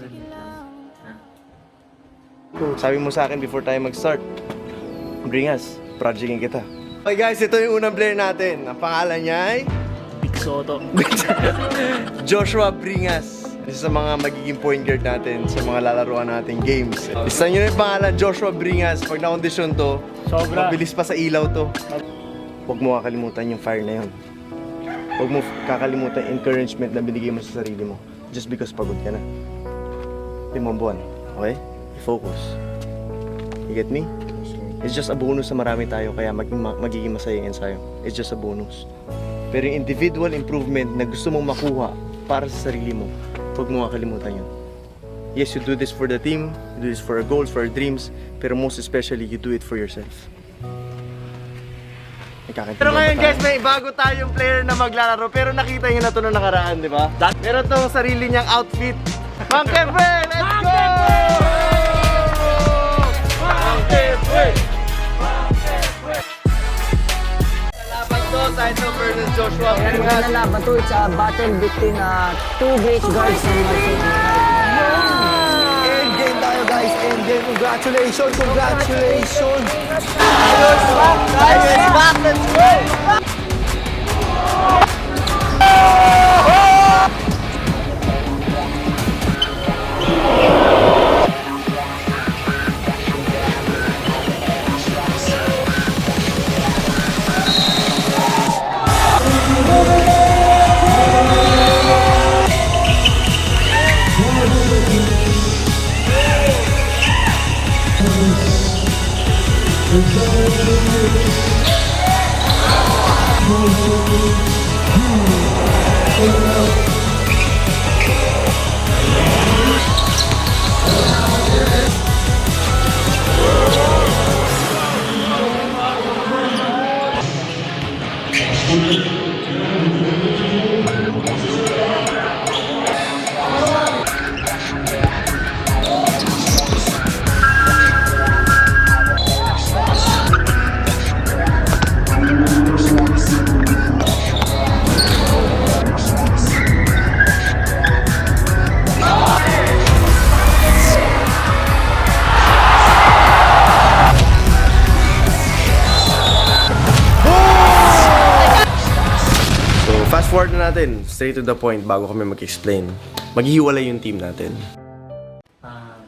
Yun? Ha? Sabi mo sa akin before tayo mag-start, bring us, projectin kita. Okay guys, ito yung unang player natin. Ang pangalan niya ay Big Soto. Joshua Bringas. Isa sa mga magiging point guard natin sa mga lalaruan nating games. Isa nyo na yung pangalan, Joshua Bringas. Pag na-condition to, Sobra. mabilis pa sa ilaw to. Huwag mo kakalimutan yung fire na yun. Huwag mo kakalimutan yung encouragement na binigay mo sa sarili mo. Just because pagod ka na. Limang buwan. Okay? I-focus. You get me? It's just a bonus sa marami tayo kaya maging, ma- magiging masaya yung ensayo. It's just a bonus. Pero yung individual improvement na gusto mong makuha para sa sarili mo, huwag mo kakalimutan yun. Yes, you do this for the team, you do this for our goals, for our dreams, pero most especially, you do it for yourself. Pero ngayon guys, may bago tayong player na maglalaro pero nakita niyo na to na nakaraan, di ba? Meron tong sarili niyang outfit. Mang Kefe, Saito versus Joshua ang Bringas. nalaban to. It's a battle between uh, two great guards ng Marcelo. End game tayo guys, end game. Congratulations, congratulations! Ayos ba? Ayos back, let's go! Forward na natin. Straight to the point bago kami mag-explain. Maghihiwalay yung team natin. Ah.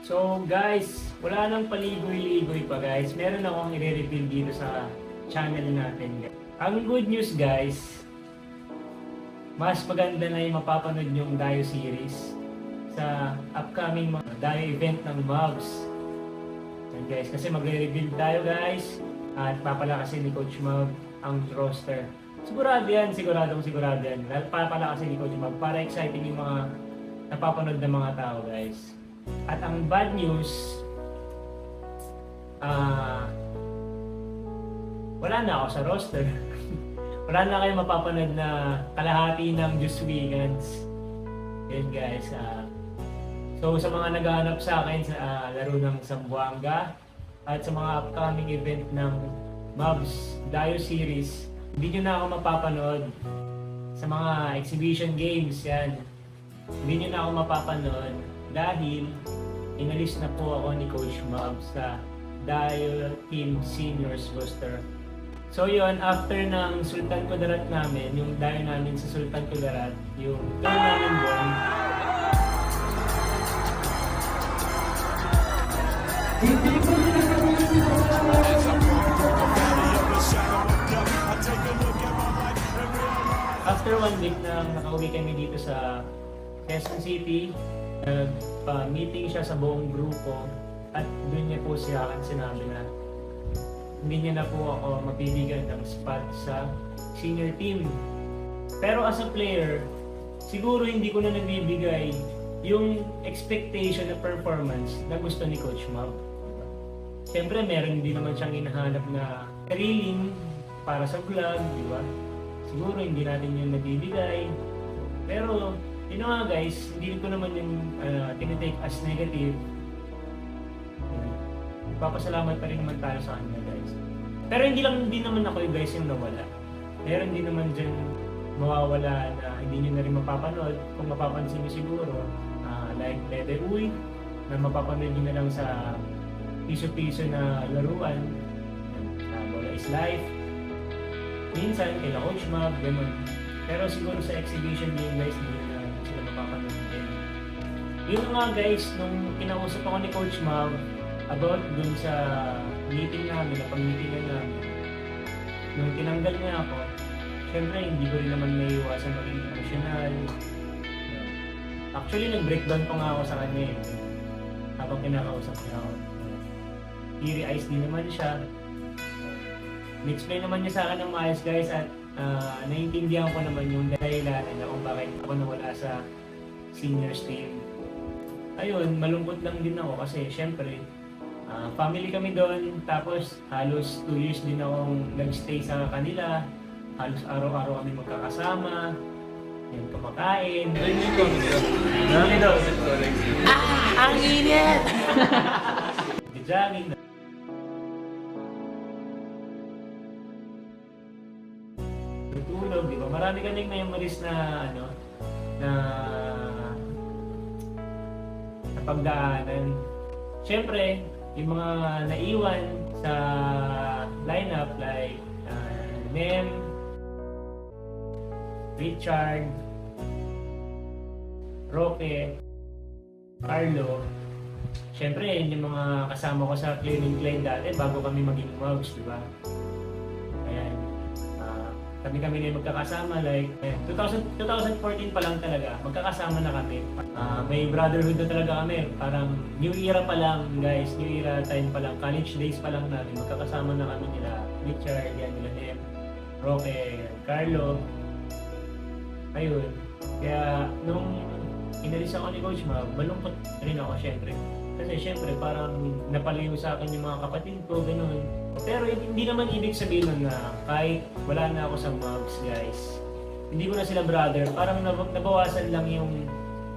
so guys, wala nang paligoy-ligoy pa guys. Meron akong i-reveal dito sa channel natin. Ang good news guys, mas maganda na yung mapapanood yung Dio series sa upcoming mga Dio event ng Mavs. Yan guys, kasi magre-reveal tayo guys at papalakasin ni Coach Mav ang roster. Sigurado yan, siguradong sigurado yan. Papalakasin ni Coach Mav para exciting yung mga napapanood ng mga tao guys. At ang bad news, ah wala na ako sa roster. wala na kayong mapapanood na kalahati ng Just Weekends. Yun guys. ah so sa mga naghahanap sa akin sa ah, laro ng Zamboanga at sa mga upcoming event ng Mavs Dio Series, hindi nyo na ako mapapanood sa mga exhibition games yan. Hindi nyo na ako mapapanood dahil inalis na po ako ni Coach Mavs sa Dio Team Seniors roster. So yun, after ng Sultan Kudarat namin, yung Dio namin sa Sultan Kudarat, yung tour namin doon, After one week na nakauwi kami dito sa Quezon City, nagpa-meeting siya sa buong grupo at doon niya po siya akin sinabi na hindi niya na po ako mabibigyan ng spot sa senior team. Pero as a player, siguro hindi ko na nagbibigay yung expectation na performance na gusto ni Coach Mab. Siyempre, meron din naman siyang hinahanap na kariling para sa vlog, di ba? Siguro hindi natin yung nabibigay. Pero, na nga guys, hindi ko naman yung uh, tinitake as negative. Papasalamat pa rin naman tayo sa kanya guys. Pero hindi lang din naman ako yung guys yung nawala. Meron din naman dyan mawawala na hindi nyo na rin mapapanood. Kung mapapansin nyo siguro, ah, like Lede Uy, na mapapanood nyo na lang sa piso-piso na laruan. Sa Bola is Life. Minsan, kila Coach Mab, ganun. Pero siguro sa exhibition game guys, hindi na sila mapapanood din. Yun nga guys, nung kinausap ako ni Coach Mab about dun sa meeting namin, na pag-meetingan namin, nung tinanggal niya ako, syempre hindi ko rin naman may iwasan maging emotional. Actually, nag-breakdown pa nga ako sa kanya eh. Habang kinakausap niya ako. Teary eyes din naman siya. Ni-explain naman niya sa akin ng maayos guys at ah, naiintindihan ko naman yung dahilan na kung bakit ako nawala sa seniors team. Ayun, malungkot lang din ako kasi syempre, ah, family kami doon tapos halos 2 years din akong nagstay sa kanila. Halos araw-araw kami magkakasama. Yan, kumakain. Dami daw. Ah, ang init! Jogging. Tutulog, di ba? Marami kaming memories na ano, na na pagdaanan. Siyempre, yung mga naiwan sa lineup like uh, Nem, Richard, Roque, Carlo, Siyempre, yun yung mga kasama ko sa Cleaning Klein dati bago kami maging moms, di ba? Kami-kami na magkakasama like ayan, 2000, 2014 pa lang talaga, magkakasama na kami. Ah, may brotherhood na talaga kami. Parang new era pa lang, guys. New era time pa lang. College days pa lang namin. Magkakasama na kami nila Richard, yan, nila Nem, Roque, Carlo. Ayun. Kaya nung inalis ako ni Coach Mab, malungkot rin ako syempre. Kasi syempre parang napalayo sa akin yung mga kapatid ko, ganun. Pero hindi naman ibig sabihin nun na kahit wala na ako sa Mavs, guys, hindi ko na sila brother, parang nab- nabawasan lang yung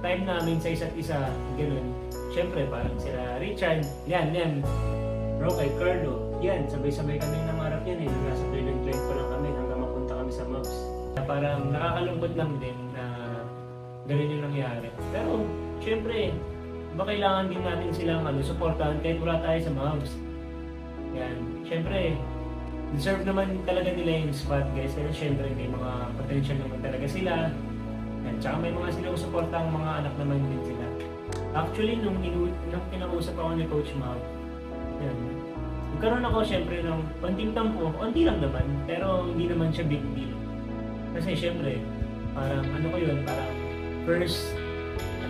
time namin sa isa't isa, ganun. Syempre parang sila Richard, yan, yan, Roque, Carlo, yan, sabay-sabay kami nangarap yan eh, nasa Cleveland Client pa lang kami hanggang mapunta kami sa Mavs. Parang nakakalungkot lang din na ganun yung nangyari. Pero, syempre, ba kailangan din natin silang ano, supportahan kahit wala tayo sa Mavs. Yan. Syempre, deserve naman talaga nila yung spot guys. Kasi syempre may mga potential naman talaga sila. Yan. Tsaka may mga sinusuporta ang mga anak naman din sila. Actually, nung, inu- nung kinausap ako ni Coach Mav, yan. Nagkaroon ako syempre ng konting tampo. Konti lang naman. Pero hindi naman siya big deal. Kasi syempre, parang ano ko yun, parang first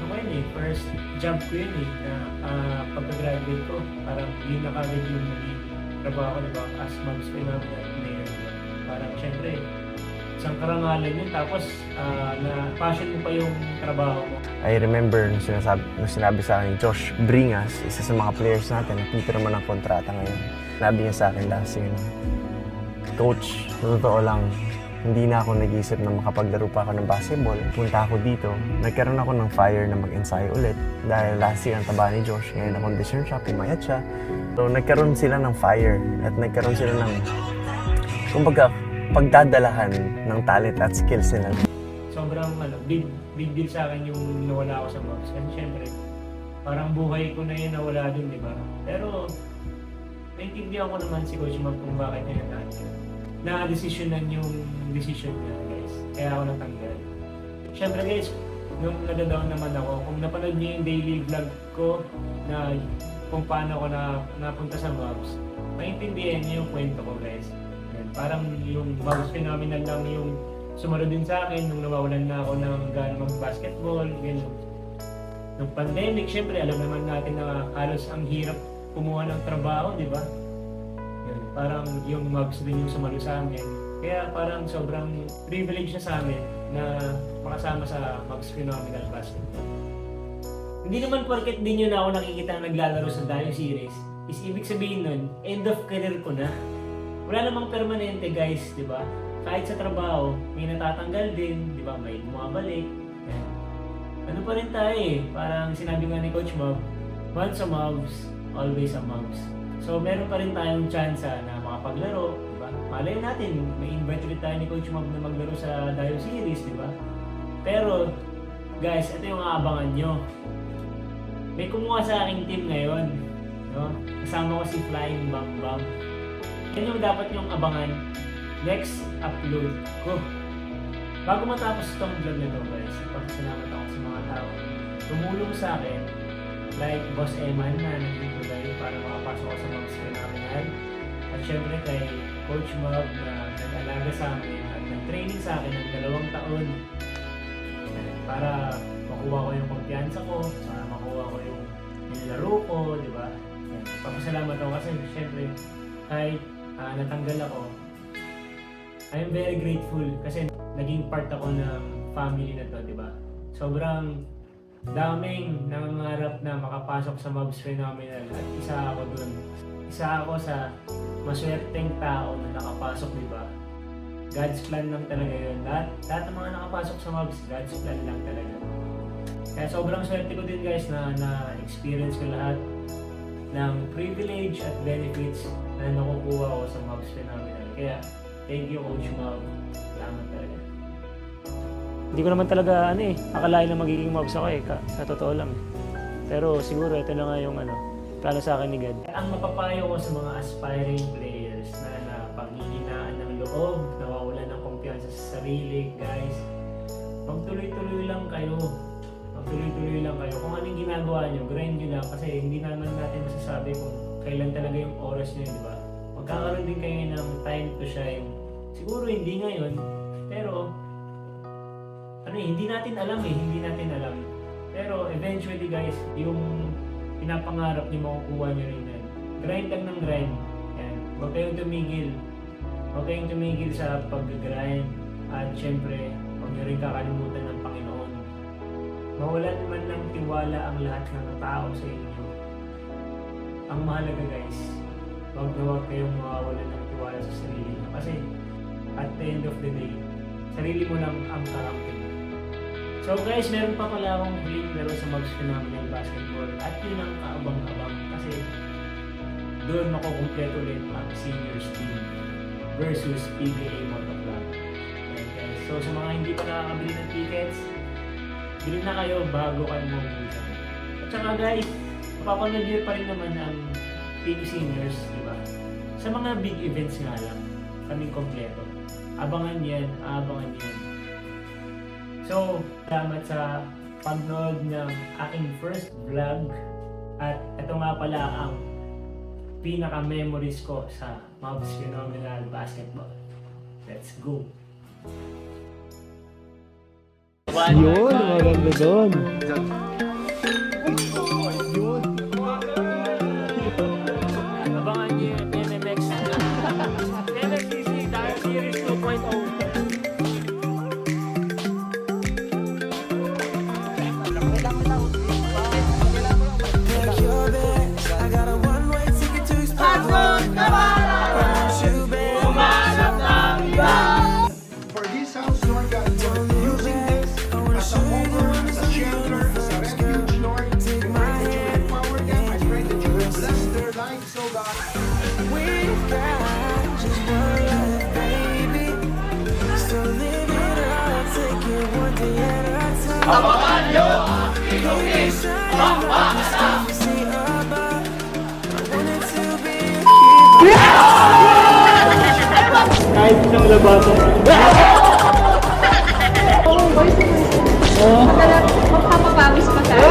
ano ko yun eh, first job ko yun eh, na uh, pagka-graduate ko, parang yun na kagad yung naging trabaho ko, di ba, as moms ko na mayor. Parang syempre, isang karangalan yun, tapos ah, na passion mo pa yung trabaho mo. I remember nung sinasabi, nung sinabi sa akin Josh Bringas, isa sa mga players natin, nagpipira naman ng kontrata ngayon. Sabi niya sa akin last year Coach, totoo lang, hindi na ako nag-isip na makapaglaro pa ako ng basketball. Punta ako dito, nagkaroon ako ng fire na mag-ensayo ulit. Dahil last year ang taba ni Josh, ngayon na-condition siya, pumayat siya. So nagkaroon sila ng fire at nagkaroon sila ng, kumbaga, pagdadalahan ng talent at skills nila. Sobrang ano, big, big deal sa akin yung nawala ako sa Mavs. Kasi syempre, parang buhay ko na yun nawala dun, di ba? Pero, naintindihan ko naman si Coach Mav kung bakit niya natanggal. Na-desisyonan yung decision niya, guys. Kaya ako natanggal. Syempre guys, nung nadadown naman ako, kung napanood niyo yung daily vlog ko na kung paano ako na napunta sa Mavs, maintindihan niyo yung kwento ko guys. Yan, Parang yung Mavs phenomenal lang yung sumunod din sa akin nung nawawalan na ako ng gano'n mag-basketball, gano'n. Nung pandemic, syempre alam naman natin na halos ang hirap kumuha ng trabaho, di ba? Parang yung Mavs din yung sumalo sa amin. Kaya parang sobrang privilege na sa amin na makasama sa Mavs Phenomenal Basketball. Hindi naman porket din na ako nakikita naglalaro sa Dayo Series, is ibig sabihin nun, end of career ko na. Wala namang permanente guys, di ba? Kahit sa trabaho, may natatanggal din, di ba? May bumabalik. Ano pa rin tayo eh, parang sinabi nga ni Coach Bob, once a Mavs, always a Mavs. So meron pa rin tayong chance na makapaglaro, di ba? malay natin, may invite ulit tayo ni Coach Mob na maglaro sa Dio Series, di ba? Pero, guys, ito yung aabangan nyo. May kumuha sa aking team ngayon. No? Kasama ko si Flying Bang Bang. Yan yung dapat yung abangan next upload ko. Bago matapos itong vlog na ito guys, ipagsalamat ako sa mga tao tumulong sa akin like Boss Eman na tayo para makapasok ako sa mga phenomenal at syempre kay Coach Mob na nag-alaga sa amin at nag-training sa akin ng dalawang taon para makuha ko yung kumpiyansa ko, para makuha ko yung nilaro ko, di ba? Yan. Papasalamat ako kasi syempre kahit ah, natanggal ako, I'm very grateful kasi naging part ako ng family na to, di ba? Sobrang daming nangangarap na makapasok sa Mobs Phenomenal at isa ako dun. Isa ako sa maswerteng tao na nakapasok, di ba? God's plan lang talaga yun. Lahat, lahat ng mga nakapasok sa Mobs, God's plan lang talaga. Kaya sobrang swerte ko din guys na na-experience ko lahat ng privilege at benefits na nakukuha ko sa Mobs Phenomenal. Kaya, thank you Coach Mob. Salamat talaga. Hindi ko naman talaga ano eh, akalain na magiging mobs ako eh, ka, sa totoo lang. Pero siguro ito na nga yung ano, plano sa akin ni God. Ang mapapayo ko sa mga aspiring players na napanghihinaan ng loob, nawawalan ng kumpiyansa sa sarili, guys, magtuloy-tuloy lang kayo. Magtuloy-tuloy lang kayo. Kung anong ginagawa nyo, grind nyo lang kasi hindi naman natin masasabi kung kailan talaga yung oras nyo, di ba? Magkakaroon din kayo ng time to shine. Siguro hindi ngayon, pero ano eh, hindi natin alam eh, hindi natin alam. Pero eventually guys, yung pinapangarap niyo makukuha niyo rin yan. Grind lang ng grind. Yan. Huwag kayong tumigil. Huwag kayong tumigil sa pag-grind. At syempre, huwag niyo rin kakalimutan ng Panginoon. Mawalan man ng tiwala ang lahat ng tao sa inyo. Ang mahalaga guys, huwag na huwag kayong mawawalan ng tiwala sa sarili niyo. Kasi at the end of the day, sarili mo lang ang kakampi. So guys, meron pa pala akong huling laro sa Mavs Phenomenal Basketball at yun ang kaabang-abang kasi doon makukumpleto ulit ang seniors team versus PBA Moto Club. Ayan, guys. So sa mga hindi pa nakakabili ng tickets, bili na kayo bago kayo mabubusan. At saka guys, mapapanood pa rin naman ang team seniors, di ba? Sa mga big events nga lang, kaming kompleto. Abangan yan, abangan yan. So, salamat sa pagnood ng aking first vlog. At ito nga pala ang pinaka-memories ko sa Mavs Phenomenal Basketball. Let's go! Yun, maganda doon. Kahit isang labato. Magpapapawis pa tayo.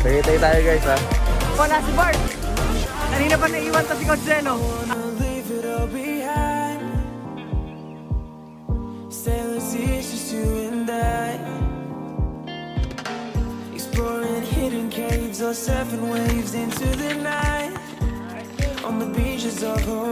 Tagay tayo guys ha. Wala si Bart. Kanina pa naiwan to si Coach Zeno. Or surfing waves into the night. On the beaches of.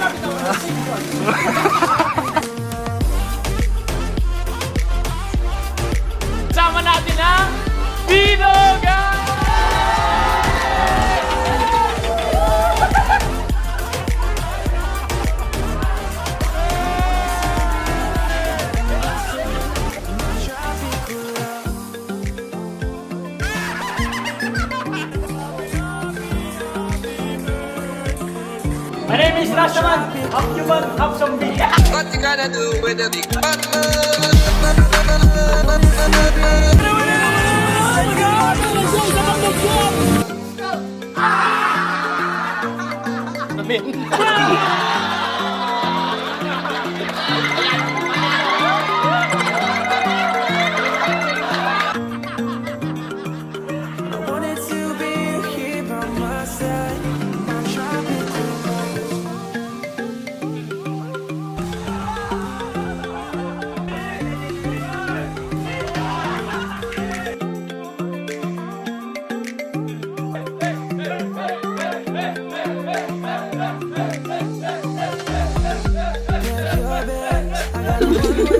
감사합니다. man up some beer. What you gonna do with a big bad man? Amin.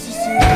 see.